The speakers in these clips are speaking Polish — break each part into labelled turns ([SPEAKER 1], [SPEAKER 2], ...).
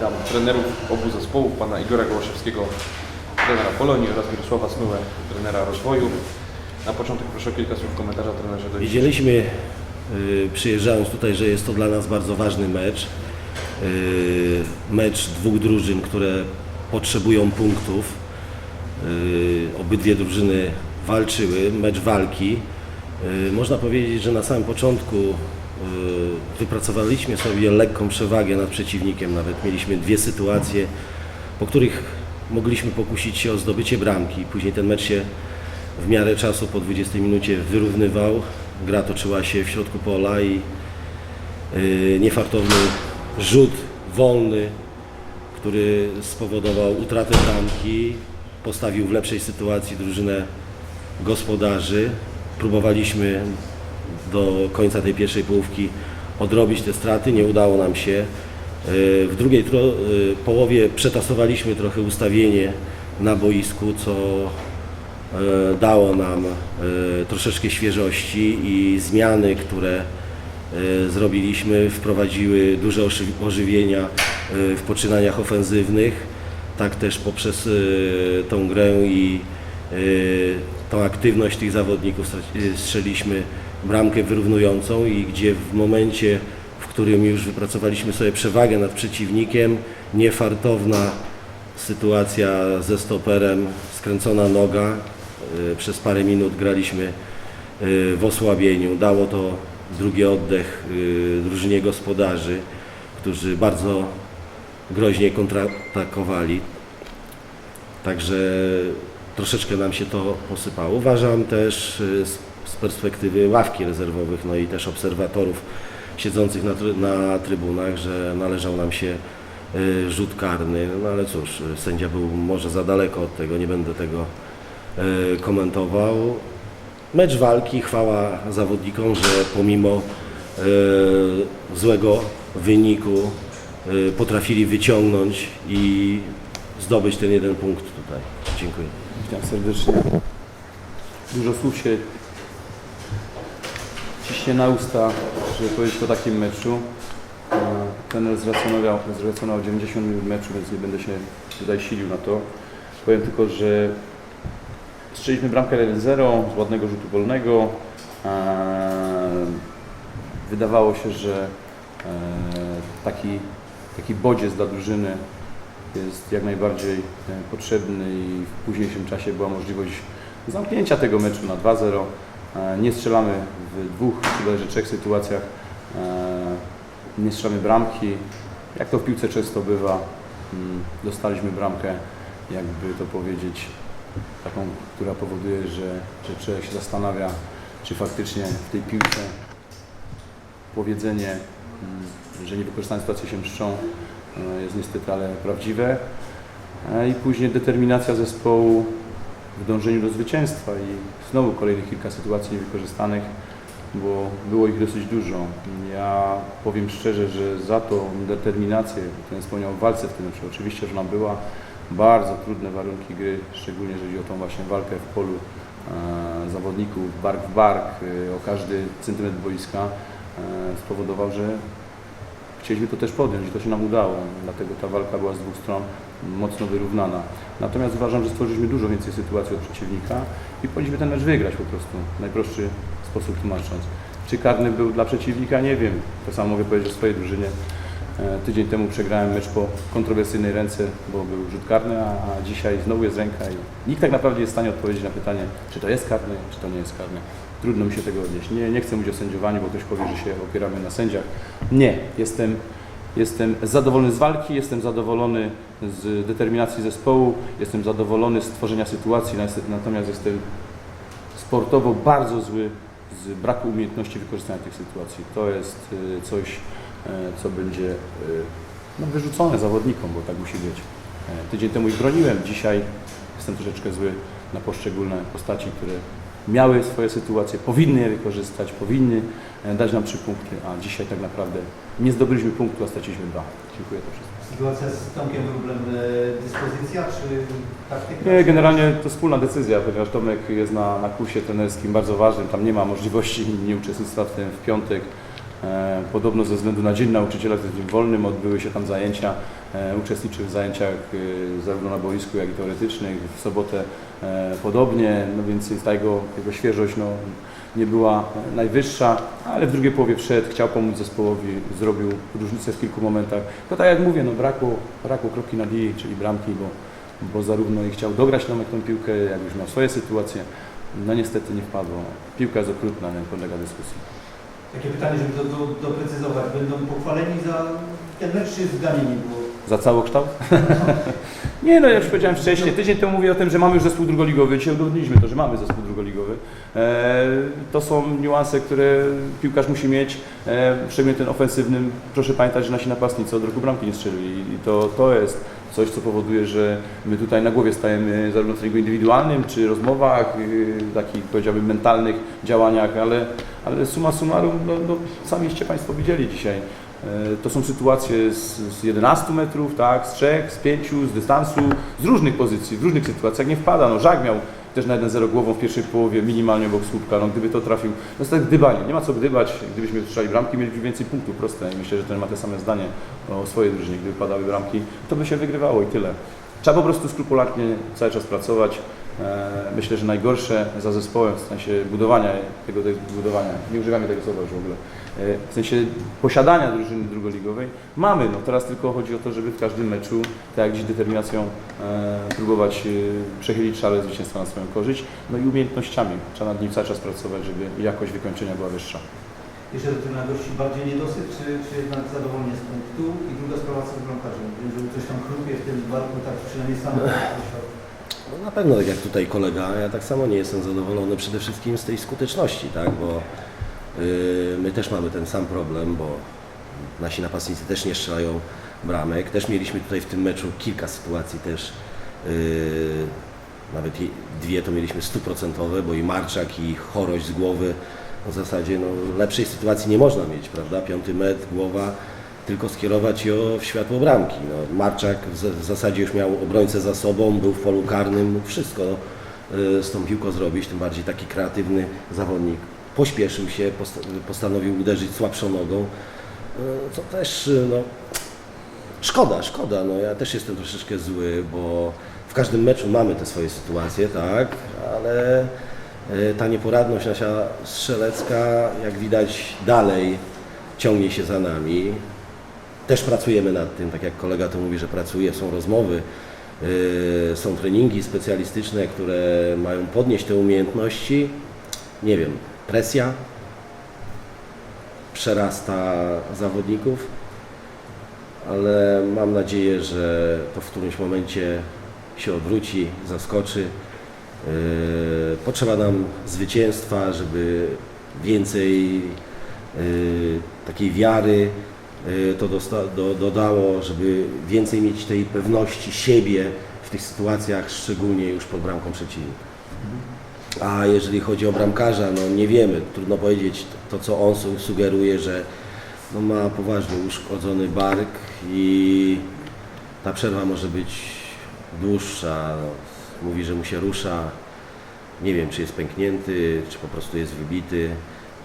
[SPEAKER 1] Witam trenerów obu zespołów, pana Igora Gołaszewskiego, trenera Polonii oraz Mirosława Smyłę, trenera rozwoju. Na początek proszę o kilka słów komentarza trenerze do
[SPEAKER 2] y, przyjeżdżając tutaj, że jest to dla nas bardzo ważny mecz. Y, Mecz dwóch drużyn, które potrzebują punktów. Y, Obydwie drużyny walczyły, mecz walki. Można powiedzieć, że na samym początku wypracowaliśmy sobie lekką przewagę nad przeciwnikiem. Nawet mieliśmy dwie sytuacje, po których mogliśmy pokusić się o zdobycie bramki. Później ten mecz się w miarę czasu po 20 minucie wyrównywał. Gra toczyła się w środku pola i yy, niefartowny rzut wolny, który spowodował utratę bramki, postawił w lepszej sytuacji drużynę gospodarzy. Próbowaliśmy do końca tej pierwszej połówki odrobić te straty, nie udało nam się. Yy, W drugiej yy, połowie przetasowaliśmy trochę ustawienie na boisku, co e, dało nam e, troszeczkę świeżości i zmiany, które e, zrobiliśmy, wprowadziły duże oży- ożywienia e, w poczynaniach ofensywnych. Tak też poprzez e, tą grę i e, tą aktywność tych zawodników e, strzeliśmy bramkę wyrównującą i gdzie w momencie, w którym już wypracowaliśmy sobie przewagę nad przeciwnikiem, niefartowna sytuacja ze stoperem, skręcona noga. Y, Przez parę minut graliśmy y, w osłabieniu. Dało to drugi oddech y, drużynie gospodarzy, którzy bardzo groźnie kontratakowali. Także troszeczkę nam się to posypało. Uważam też z, z perspektywy ławki rezerwowych, no i też obserwatorów siedzących na, na trybunach, że należał nam się y, rzut karny, no ale cóż, y, sędzia był może za daleko od tego, nie będę tego y, komentował. Mecz walki, chwała zawodnikom, że pomimo złego wyniku potrafili wyciągnąć i zdobyć ten jeden punkt tutaj. Dziękuję.
[SPEAKER 3] Witam serdecznie. Dużo słów się ciśnie na usta, żeby powiedzieć o takim meczu. Trener zracjonował, zracjonował 90 minut meczu, więc nie będę się tutaj silił na to. Powiem tylko, że strzeliśmy bramkę 1-0 z ładnego rzutu wolnego. E, Wydawało się, że e, taki, taki bodziec dla drużyny jest jak najbardziej e, potrzebny i w późniejszym czasie była możliwość zamknięcia tego meczu na 2-0. E, Nie strzelamy w dwóch, bodajże trzech sytuacjach. E, Nie strzelamy bramki. Jak to w piłce często bywa, mm, dostaliśmy bramkę, jakby to powiedzieć, taką, która powoduje, że, że człowiek się zastanawia, czy faktycznie w tej piłce powiedzenie, mm, że niewykorzystane sytuacje się mszczą, e, jest niestety ale prawdziwe. I później determinacja zespołu w dążeniu do zwycięstwa i znowu kolejnych kilka sytuacji niewykorzystanych, bo było ich dosyć dużo. Ja powiem szczerze, że za tą determinację, którą wspomniał w walce w tym meczu, oczywiście, że ona była bardzo trudne warunki gry, szczególnie jeżeli o tą właśnie walkę w polu e, zawodników, bark w bark, e, o każdy centymetr boiska, e, spowodował, że chcieliśmy to też podjąć i to się nam udało. Dlatego ta walka była z dwóch stron mocno wyrównana. Natomiast uważam, że stworzyliśmy dużo więcej sytuacji od przeciwnika i powinniśmy ten mecz wygrać po prostu, w najprostszy sposób tłumacząc. Czy karny był dla przeciwnika? Nie wiem. To samo mogę powiedzieć o swojej drużynie. E, Tydzień temu przegrałem mecz po kontrowersyjnej ręce, bo był rzut karny, a, dzisiaj znowu jest ręka i nikt tak naprawdę nie jest w stanie odpowiedzieć na pytanie, czy to jest karny, czy to nie jest karny. Trudno mi się tego odnieść. Nie, nie chcę mówić o sędziowaniu, bo ktoś powie, że się opieramy na sędziach. Nie, jestem, jestem zadowolony z walki, jestem zadowolony z determinacji zespołu, jestem zadowolony z tworzenia sytuacji, natomiast- jestem sportowo bardzo zły z braku umiejętności wykorzystania tych sytuacji. To jest y, coś, y, co będzie y, no, wyrzucone zawodnikom, bo tak musi być. E, Tydzień temu ich broniłem, dzisiaj jestem troszeczkę zły na poszczególne postaci, które miały swoje sytuacje, powinny je wykorzystać, powinny e, dać nam trzy punkty, a dzisiaj tak naprawdę nie zdobyliśmy punktu, a straciliśmy dwa. Dziękuję to wszystko.
[SPEAKER 4] Sytuacja z Tomkiem Wróblem, e, dyspozycja czy taktyka?
[SPEAKER 3] Nie, generalnie to wspólna decyzja, ponieważ Tomek jest na, na kursie trenerskim bardzo ważnym, tam nie ma możliwości nieuczestnictwa w tym w piątek. E, Podobno ze względu na Dzień Nauczyciela, jest dzień wolnym, odbyły się tam zajęcia. E, Uczestniczył w zajęciach e, zarówno na boisku, jak i teoretycznych. W sobotę podobnie, no więc ta jego, jego świeżość no, nie była najwyższa, ale w drugiej połowie wszedł, chciał pomóc zespołowi, zrobił różnicę w kilku momentach. To tak jak mówię, no brakło, brakło kropki nad i, czyli bramki, bo, bo zarówno i chciał dograć Tomek tą piłkę, jak już miał swoje sytuacje. No niestety nie wpadło. Piłka jest okrutna, nie podlega dyskusji.
[SPEAKER 4] Takie pytanie, żeby to do, doprecyzować. Będą pochwaleni za ten mecz czy zganieni? Bo
[SPEAKER 3] Za całokształt? Nie no, jak już powiedziałem wcześniej, tydzień temu mówię o tym, że mamy już zespół drugoligowy. Dzisiaj udowodniliśmy to, że mamy zespół drugoligowy. E, to są niuanse, które piłkarz musi mieć. E, szczególnie ten ofensywny. Proszę pamiętać, że nasi napastnicy od roku bramki nie strzelili. I to, to jest coś, co powoduje, że my tutaj na głowie stajemy zarówno w treningu indywidualnym, czy rozmowach, yy, takich powiedziałbym mentalnych działaniach, ale, ale summa summarum, no, no, samiście Państwo widzieli dzisiaj. E, To są sytuacje z, z 11 metrów, tak, z 3, z 5, z dystansu, z różnych pozycji, w różnych sytuacjach nie wpada. No, Żak miał też na 1-0 głową w pierwszej połowie, minimalnie obok słupka, no, gdyby to trafił. No jest tak gdybanie, nie ma co gdybać. Gdybyśmy strzelali bramki, mielibyśmy więcej punktów, proste. I myślę, że ten ma te same zdanie o swojej drużynie. Gdyby padały bramki, to by się wygrywało i tyle. Trzeba po prostu skrupulatnie cały czas pracować. E, Myślę, że najgorsze za zespołem w sensie budowania tego, budowania, nie używamy tego słowa już w ogóle, w sensie posiadania drużyny drugoligowej mamy. No teraz tylko chodzi o to, żeby w każdym meczu, tak jak dziś determinacją, e, próbować e, przechylić szale zwycięstwa na swoją korzyść, no i umiejętnościami. Trzeba nad nim cały czas pracować, żeby jakość wykończenia była wyższa.
[SPEAKER 4] jeszcze do tej nagości bardziej niedosyt, czy, czy jednak zadowolenie z punktu? I druga sprawa co z bramkarzem. Wiem, że coś tam chrupie w tym barku, tak przynajmniej sam
[SPEAKER 2] No na pewno, tak jak tutaj kolega, ja tak samo nie jestem zadowolony przede wszystkim z tej skuteczności, tak, bo my też mamy ten sam problem, bo nasi napastnicy też nie strzelają bramek. Też mieliśmy tutaj w tym meczu kilka sytuacji też, y, nawet dwie to mieliśmy stuprocentowe, bo i Marczak i Chorość z głowy, no w zasadzie no, lepszej sytuacji nie można mieć, prawda, piąty metr, głowa, tylko skierować ją w światło bramki. No, Marczak w, za- w zasadzie już miał obrońcę za sobą, był w polu karnym, mógł wszystko y, z tą piłką zrobić, tym bardziej taki kreatywny zawodnik. Pośpieszył się, posta- postanowił uderzyć słabszą nogą, y, co też y, no, szkoda, szkoda. No, ja też jestem troszeczkę zły, bo w każdym meczu mamy te swoje sytuacje, tak, ale y, ta nieporadność nasza strzelecka, jak widać, dalej ciągnie się za nami. Też pracujemy nad tym, tak jak kolega to mówi, że pracuje, są rozmowy, yy, są treningi specjalistyczne, które mają podnieść te umiejętności. Nie wiem, presja przerasta zawodników, ale mam nadzieję, że to w którymś momencie się odwróci, zaskoczy. Yy, Potrzeba nam zwycięstwa, żeby więcej yy, takiej wiary yy, to dodało, żeby więcej mieć tej pewności siebie w tych sytuacjach, szczególnie już pod bramką przeciwnika. A jeżeli chodzi o bramkarza, no nie wiemy, trudno powiedzieć to, co on su- sugeruje, że no ma poważnie uszkodzony bark i ta przerwa może być dłuższa. Mówi, że mu się rusza. Nie wiem, czy jest pęknięty, czy po prostu jest wybity.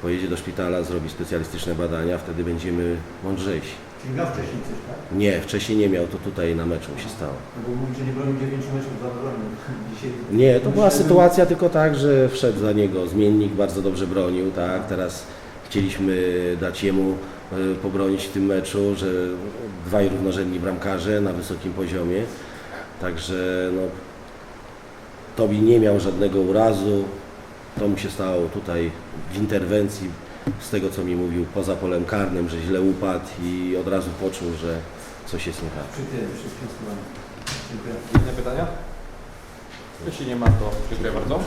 [SPEAKER 2] Pojedzie do szpitala, zrobi specjalistyczne badania, wtedy będziemy mądrzejsi.
[SPEAKER 4] Czyli miał wcześniej coś, tak?
[SPEAKER 2] Nie, wcześniej nie miał, to tutaj na meczu się stało.
[SPEAKER 4] No bo mówi, że nie bronił 9 meczów za bronią. Dzisiaj
[SPEAKER 2] Nie, to była sytuacja tylko tak, że wszedł za niego zmiennik, bardzo dobrze bronił, tak, teraz chcieliśmy dać jemu e, pobronić w tym meczu, że dwaj równorzędni bramkarze na wysokim poziomie, także no, Tobi nie miał żadnego urazu, to mu się stało tutaj w interwencji, z tego co mi mówił, poza polem karnym, że źle upadł i od razu poczuł, że coś jest nie tak.
[SPEAKER 4] Przy tym wszystkim. Dziękuję.
[SPEAKER 1] Inne pytania? Jeśli nie ma, to dziękuję bardzo.